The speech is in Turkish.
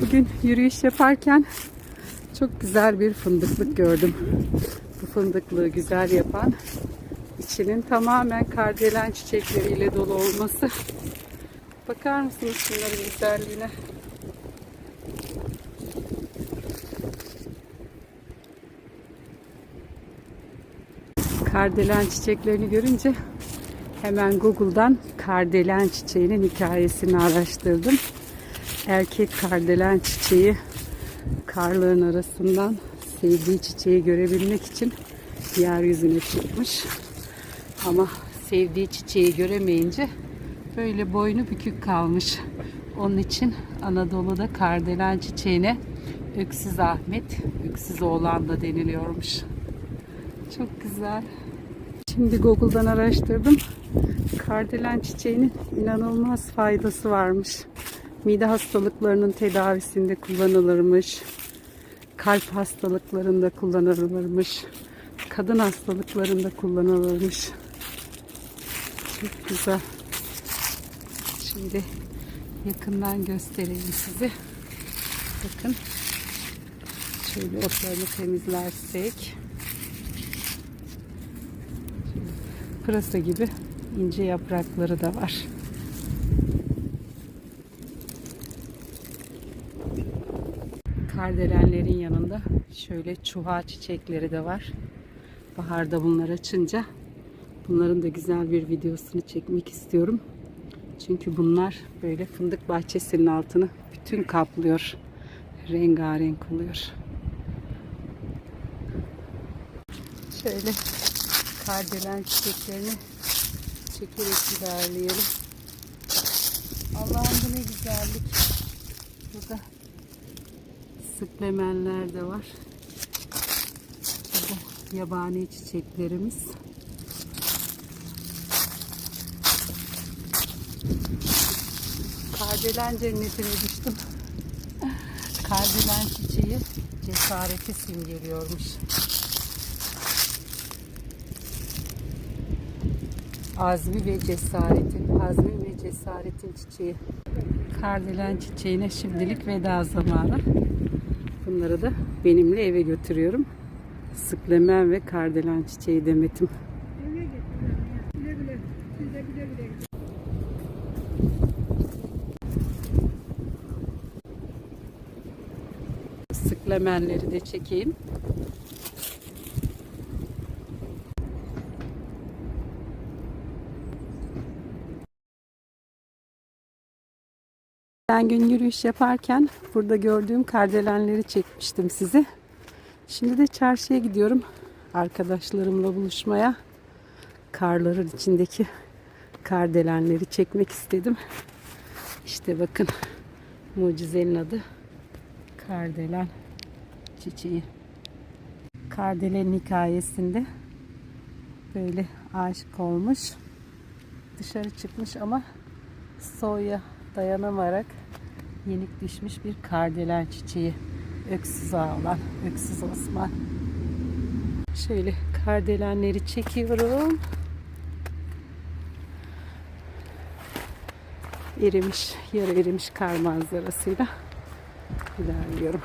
Bugün yürüyüş yaparken çok güzel bir fındıklık gördüm. Bu fındıklığı güzel yapan içinin tamamen kardelen çiçekleriyle dolu olması. Bakar mısınız şunların güzelliğine? Kardelen çiçeklerini görünce hemen Google'dan kardelen çiçeğinin hikayesini araştırdım. Erkek kardelen çiçeği karlığın arasından sevdiği çiçeği görebilmek için yeryüzüne çıkmış. Ama sevdiği çiçeği göremeyince böyle boynu bükük kalmış. Onun için Anadolu'da kardelen çiçeğine Öksüz Ahmet, Öksüz Oğlan da deniliyormuş. Çok güzel. Şimdi Google'dan araştırdım. Kardelen çiçeğinin inanılmaz faydası varmış. Mide hastalıklarının tedavisinde kullanılırmış. Kalp hastalıklarında kullanılırmış. Kadın hastalıklarında kullanılırmış. Çok güzel. Şimdi yakından göstereyim size. Bakın. Şöyle otlarını temizlersek. pırasa gibi ince yaprakları da var. Kardelenlerin yanında şöyle çuha çiçekleri de var. Baharda bunlar açınca bunların da güzel bir videosunu çekmek istiyorum. Çünkü bunlar böyle fındık bahçesinin altını bütün kaplıyor. Rengarenk oluyor. Şöyle kardelen çiçeklerini çekerek ilerleyelim. Allah'ım bu ne güzellik. Burada sıklemenler de var. Burada yabani çiçeklerimiz. Kardelen cennetine düştüm. Kardelen çiçeği cesareti simgeliyormuş. azmi ve cesaretin, azmi ve cesaretin çiçeği. Kardelen çiçeğine şimdilik veda zamanı. Bunları da benimle eve götürüyorum. Sıklemen ve kardelen çiçeği demetim. Sıklemenleri de çekeyim. Ben gün yürüyüş yaparken burada gördüğüm kardelenleri çekmiştim size. Şimdi de çarşıya gidiyorum arkadaşlarımla buluşmaya. Karların içindeki kardelenleri çekmek istedim. İşte bakın mucizenin adı kardelen çiçeği. Kardelen hikayesinde böyle aşık olmuş. Dışarı çıkmış ama soğuya dayanamayarak yenik düşmüş bir kardelen çiçeği. Öksüz ağlan, öksüz Osman. Şöyle kardelenleri çekiyorum. Erimiş, yarı erimiş kar manzarasıyla ilerliyorum.